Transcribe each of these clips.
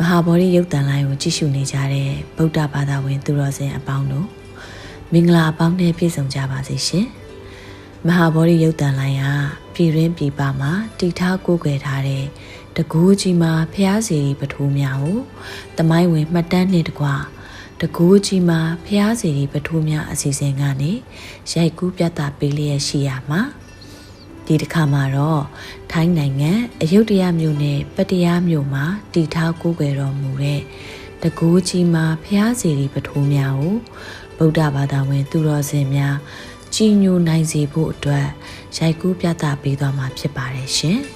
မဟာဗောဓိရုပ်တန်လိုင်းကိုကြည့်ရှုနေကြတဲ့ဗုဒ္ဓဘာသာဝင် သူတော်စင်အပေါင်းတို့မင်္ဂလာအပေါင်းနဲ့ပြည့်စုံကြပါစေရှင်မဟာဗောဓိရုပ်တန်လိုင်းဟာပြည်ရင်းပြည်ပမှာတည်ထားကိုးကွယ်ထားတဲ့တကူးကြီးမှာဖျားစီပထိုးများကိုတမိုင်းဝင်မှတ်တမ်းနဲ့တကွတကူးကြီးမှာဖျားစီပထိုးများအစီအစဉ်ကနေရိုက်ကူးပြသပေးလျက်ရှိရမှာ ဒီတစ်ခါမှာတော့ထိုင်းနိုင်ငံအယုဒ္ဓယမြို့နယ်ပတ္တရားမြို့မှာတည်ထားကိုးကွယ်တော်မူတဲ့တကူးကြီးမှာဖျားစီရီပထိုးများကိုဗုဒ္ဓဘာသာဝင် သူတော်စင်များကြီးညိုနိုင်စေဖို့အတွက်ရိုက်ကူးပြသပေးသွားမှာဖြစ်ပါတယ်ရှင်။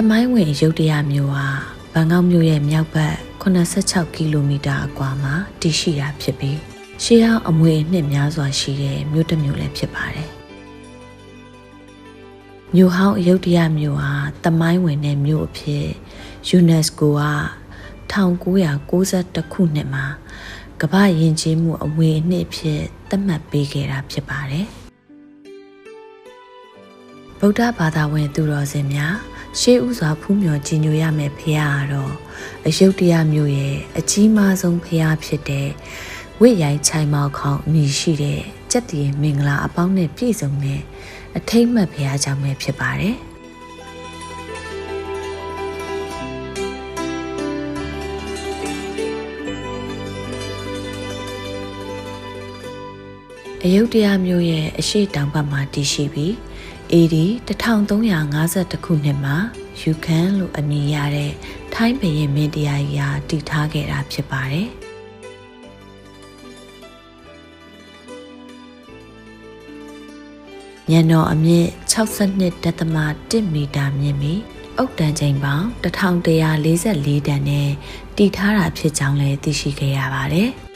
တမိုင်းဝင်ရုတ်တရမြို့ဟာဘန်ကောက်မြို့ရဲ့မြောက်ဘက်86ကီလိုမီတာအကွာမှာတည်ရှိတာဖြစ်ပြီးရှေးဟောင်းအမွေအနှစ်များစွာရှိတဲ့မြို့တစ်မြို့လည်းဖြစ်ပါတယ်။မြို့ဟောင်းအယုဒ္ဓယမြို့ဟာတမိုင်းဝင်တဲ့မြို့အဖြစ် UNESCO က1992ခုနှစ်မှာကမ္ဘာယဉ်ကျေးမှုအမွေအနှစ်အဖြစ်သတ်မှတ်ပေးခဲ့တာဖြစ်ပါတယ်။ဗုဒ္ဓဘာသာဝင်သူတော်စင်များ ရှေးဥစွာဖူးမြော်ကြည်ညိုရမယ်ဖရာကတော့အယုတ်တရားမျိုးရဲ့အကြီးမားဆုံးဖရာဖြစ်တဲ့ဝိရိုင်ချိုင်မောက်ခေါင်အမည်ရှိတဲ့စက်တည်မင်္ဂလာအပေါင်းနဲ့ပြည့်စုံတဲ့အထိမ့်မှတ်ဖရာကြောင့်ပဲဖြစ်ပါတယ်အယုတ်တရားမျိုးရဲ့အရှိတောင်ဘက်မှာတည်ရှိပြီး AD 1352ခုနှစ်မှာယူခန်လို့အမည်ရတဲ့ထိုင်းဘရင်မင်းတရားကြီးဟာတည်ထားခဲ့တာဖြစ်ပါတယ်။ညံတော်အမြင့်62.1မီတာမြင့်ပြီးအုတ်တန်ချိန်ပေါင်း1144တန်နဲ့တည်ထားတာဖြစ်ကြောင်းလည်းသိရှိခဲ့ရပါတယ်။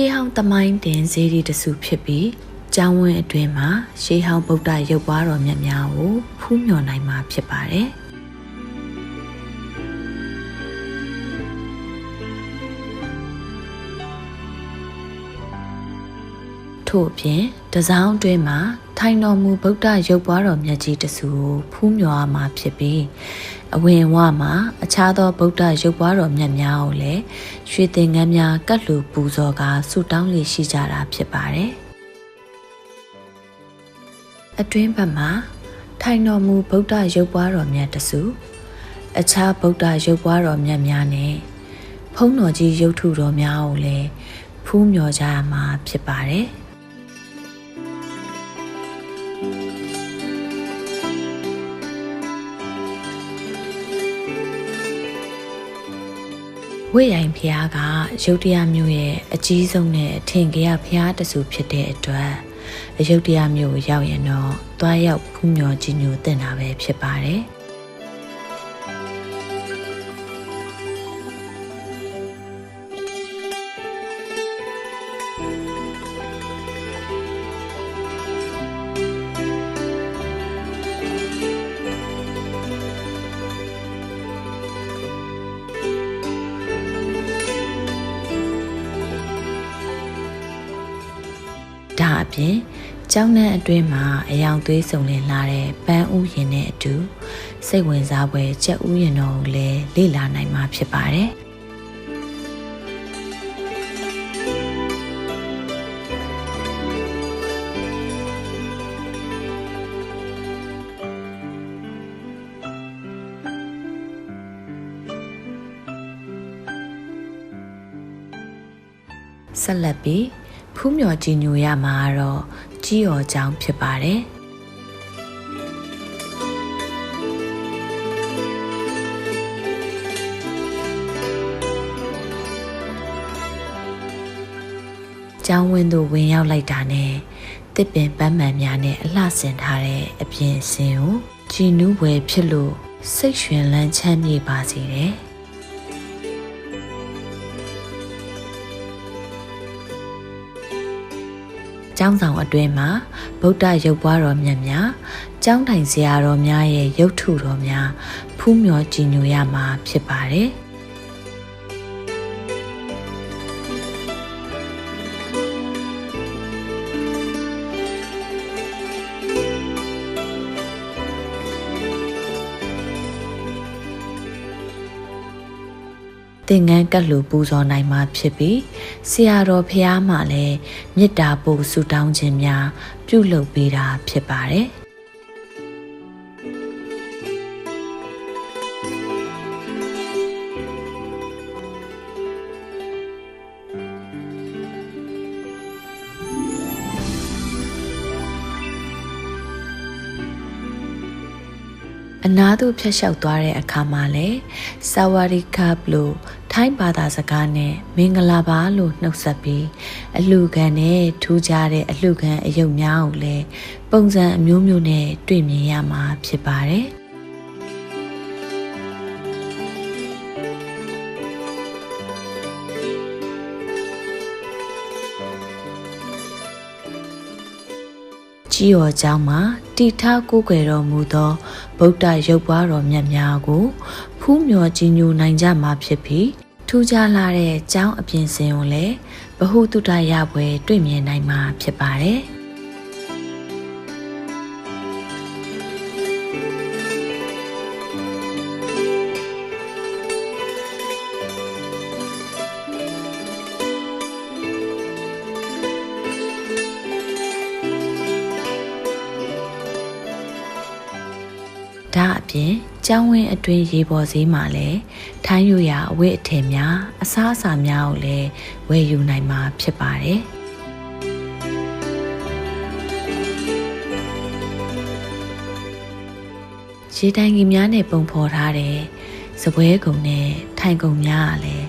ရှေးဟောင်းတမိုင်းတင်ဇေဒီတစုဖြစ်ပြီးကျောင်းဝင်းအတွင်းမှာရှေးဟောင်းဗုဒ္ဓရုပ်ပွားတော်မြတ်များကိုဖူးမြော်နိုင်မှာဖြစ်ပါတယ်ထို့အပြင်တစောင်းအတွင်းမှာ ထိုင်တော်မူဗုဒ္ဓရုပ်ပွားတော်မြတ်ကြီးတစုကိုဖူးမြော်ရမှာဖြစ်ပြီးအဝင်ဝမှာအခြားသောဗုဒ္ဓရုပ်ပွားတော်မြတ်များကိုလည်းရွှေသင်္ကန်းများကတ်လူပူဇော်ကာဆုတောင်းလေရှိကြတာဖြစ်ပါတယ်။အတွင်းဘက်မှာထိုင်တော်မူဗုဒ္ဓရုပ်ပွားတော်မြတ်တစုအခြားဗုဒ္ဓရုပ်ပွားတော်မြတ်များနဲ့ဖုံးတော်ကြီးရုပ်ထုတော်များကိုလည်းဖူးမြော်ကြရမှာဖြစ်ပါတယ်။ ဝိရိုင်ဖျားကရုတ်တရားမျိုးရဲ့အကြီးဆုံးနဲ့အထင်ကြီးဖျားတဆူဖြစ်တဲ့အတွက်အယုတ်တရားမျိုးကိုရောက်ရင်တော့သွားရောက်ဖူးမြော်ကြီးညိုတင်တာပဲဖြစ်ပါတယ်။ ဒါအပြင်ကျောင်းနှန်းအတွင်းမှာအယောင်သွေးစုံလင်လာတဲ့ပန်းဥယင်နဲ့အတူစိတ်ဝင်စားပွဲကြက်ဥယင်တော်ကိုလည်းလေ့လာနိုင်မှာဖြစ်ပါတယ်ဆက်လက်ပြီး ဖူးမြော်ကြည်ညိုရမှာတော့ကြီးရော်ကြောင်းဖြစ်ပါတယ်ကျောင်းဝင်းသို့ဝင်ရောက်လိုက်တာနဲ့တစ်ပင်ပန်းမှန်များနဲ့အလှဆင်ထားတဲ့အပြင်အစင်ကိုကြည်နူးဝယ်ဖြစ်လို့စိတ်ရွှင်လန်းချမ်းမြေ့ပါစေတယ်။ ကျောင်းဆောင်အတွင်းမှာဗုဒ္ဓရုပ်ပွားတော်မြတ်များကျောင်းထိုင်ဆရာတော်များရဲ့ရုပ်ထုတော်များဖူးမြော်ကြည်ညိုရမှာဖြစ်ပါတယ်။ သင်္ကန်းကတ်လူပူဇော်နိုင်မှာဖြစ်ပြီးဆရာတော်ဖះမှလည်းမေတ္တာပို့ဆုတောင်းခြင်းများပြုလုပ်ပေးတာဖြစ်ပါတယ် အနားသို့ဖျက်လျှောက်သွားတဲ့အခါမှာလဲဆာဝါရီကပ်လို့ထိုင်းဘာသာစကားနဲ့မင်္ဂလာပါလို့နှုတ်ဆက်ပြီးအလှခံနဲ့ထူးခြားတဲ့အလှခံအယုတ်များကိုလည်းပုံစံအမျိုးမျိုးနဲ့တွေ့မြင်ရမှာဖြစ်ပါတယ် ကြီးရောကျောင်းမှာတည်ထားကိုးကွယ်တော်မူသောဗုဒ္ဓရုပ်ပွားတော်မြတ်များကိုဖူးမြော်ကြီးညိုနိုင်ကြမှာဖြစ်ပြီးထူးခြားလာတဲ့ကျောင်းအပြင်စင်ကိုလည်းဘ ഹു တုတရပွဲတွေ့မြင်နိုင်မှာဖြစ်ပါတယ်။ ပြင်ကျောင်းဝင်းအတွင်းရေပေါ်ဈေးမှာလည်းထိုင်းရရအဝတ်အထည်များအစားအစာများကိုလည်းဝယ်ယူနိုင်မှာဖြစ်ပါတယ်ရေတိုင်ကြီးများနဲ့ပုံဖော်ထားတဲ့စပွဲကုံနဲ့ထိုင်ကုံများကလည်း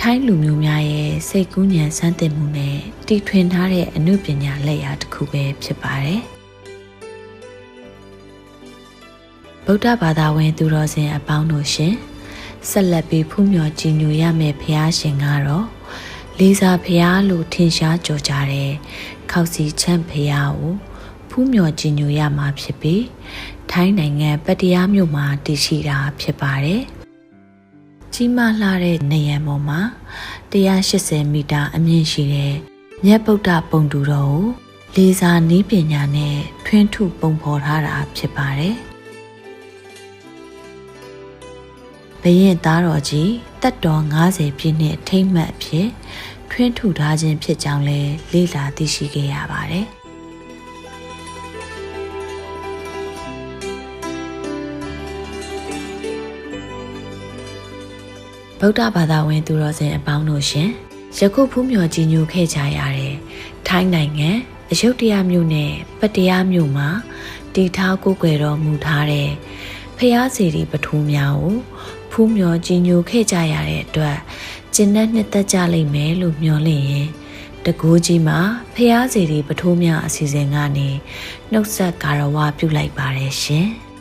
ထိုင်းလူမျိုးများရဲ့စိတ်ကူးညံစမ်းသစ်မှုနဲ့တီထွင်ထားတဲ့အမှုပညာလက်ရာတစ်ခုပဲဖြစ်ပါတယ်။ ဗုဒ္ဓဘာသာဝင်သူတော်စင်အပေါင်းတို့ရှင်ဆက်လက်ပြီးဖူးမြော်ကြည်ညိုရမယ့်ဘုရားရှင်ကတော့လေးစားဘုရားလို့ထင်ရှားကြော်ကြတဲ့ခောက်စီချမ်းဘုရားကိုဖူးမြော်ကြည်ညိုရမှာဖြစ်ပြီးထိုင်းနိုင်ငံပတ္တရားမြို့မှာတည်ရှိတာဖြစ်ပါတယ်ကြီးမားလှတဲ့နေရံပေါ်မှာ180မီတာအမြင့်ရှိတဲ့မြတ်ဗုဒ္ဓပုံတူတော်ကိုလေးစားနည်းပညာနဲ့ထွင်းထုပုံဖော်ထားတာဖြစ်ပါတယ်။ ဘရင်သားတော်ကြီးတက်တော်90ပြည့်နှစ်ထိမ့်မှတ်ဖြစ်ထွင်းထူထားခြင်းဖြစ်ကြောင်းလည်းလေ့လာသိရှိခဲ့ရပါတယ်။ဗုဒ္ဓဘာသာဝင်သူတော်စင်အပေါင်းတို့ရှင်ယခုဖူးမြော်ကြည်ညိုခဲ့ကြရတဲ့ထိုင်းနိုင်ငံအယုဒ္ဓယမြို့နယ်ပတ္တရားမြို့မှာတည်ထားကိုယ်ွယ်တော်မူထားတဲ့ဖျားစီရီပထူးများကို ဖူးမြော်ကြည်ညိုခဲ့ကြရတဲ့အတွက်ကျင်နဲ့နှစ်သက်ကြလိမ့်မယ်လို့မျှော်လင့်ရင်တကူကြီးမှာဖျားစီရီပထိုးများအစီအစဉ်ကနေနှုတ်ဆက်ကာရဝပြုလိုက်ပါတယ်ရှင်။